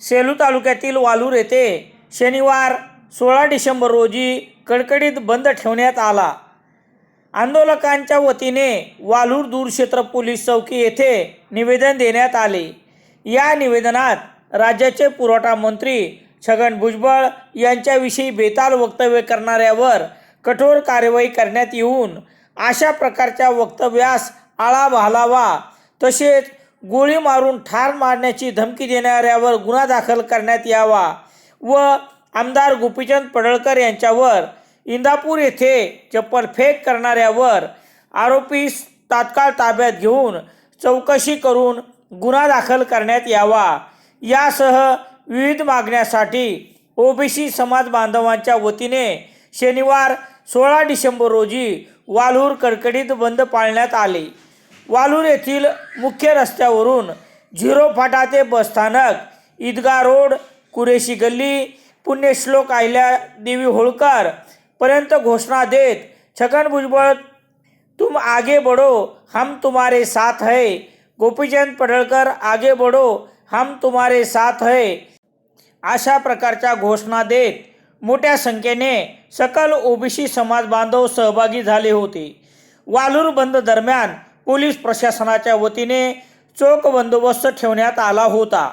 सेलू तालुक्यातील वालूर येथे शनिवार सोळा डिसेंबर रोजी कडकडीत बंद ठेवण्यात आला. आंदोलकांच्या वतीने वालूर दूरक्षेत्र पोलीस चौकी येथे निवेदन देण्यात आले. या निवेदनात राज्याचे पुरवठा मंत्री छगन भुजबळ यांच्याविषयी बेताल वक्तव्य करणाऱ्यावर कठोर कारवाई करण्यात येऊन अशा प्रकारच्या वक्तव्यास आळा घालावा तसेच गोळी मारून ठार मारण्याची धमकी देणाऱ्यावर गुन्हा दाखल करण्यात यावा व आमदार गोपीचंद पडळकर यांच्यावर इंदापूर येथे चप्पल फेक करणाऱ्यावर आरोपी तात्काळ ताब्यात घेऊन चौकशी करून गुन्हा दाखल करण्यात यावा. यासह विविध मागण्यासाठी ओबीसी समाज बांधवांच्या वतीने शनिवार सोळा डिसेंबर रोजी वालूर कडकडीत बंद पाळण्यात आले. वालूर येथील मुख्य रस्त्यावरून झिरो फाटा ते बसस्थानक ईदगा रोड कुरेशी गल्ली पुण्यश्लोक आहिल्या देवी होळकर पर्यंत घोषणा देत छगन भुजबळ तुम आगे बढ़ो हम तुम्हारे साथ है. गोपीचंद पडळकर आगे बढ़ो हम तुम्हारे साथ है. अशा प्रकारच्या घोषणा देत मोठ्या संख्येने सकल ओबीसी समाज बांधव सहभागी झाले होते. वालूर बंद दरम्यान पोलीस प्रशासनाच्या वतीने चोख बंदोबस्त ठेवण्यात आला होता.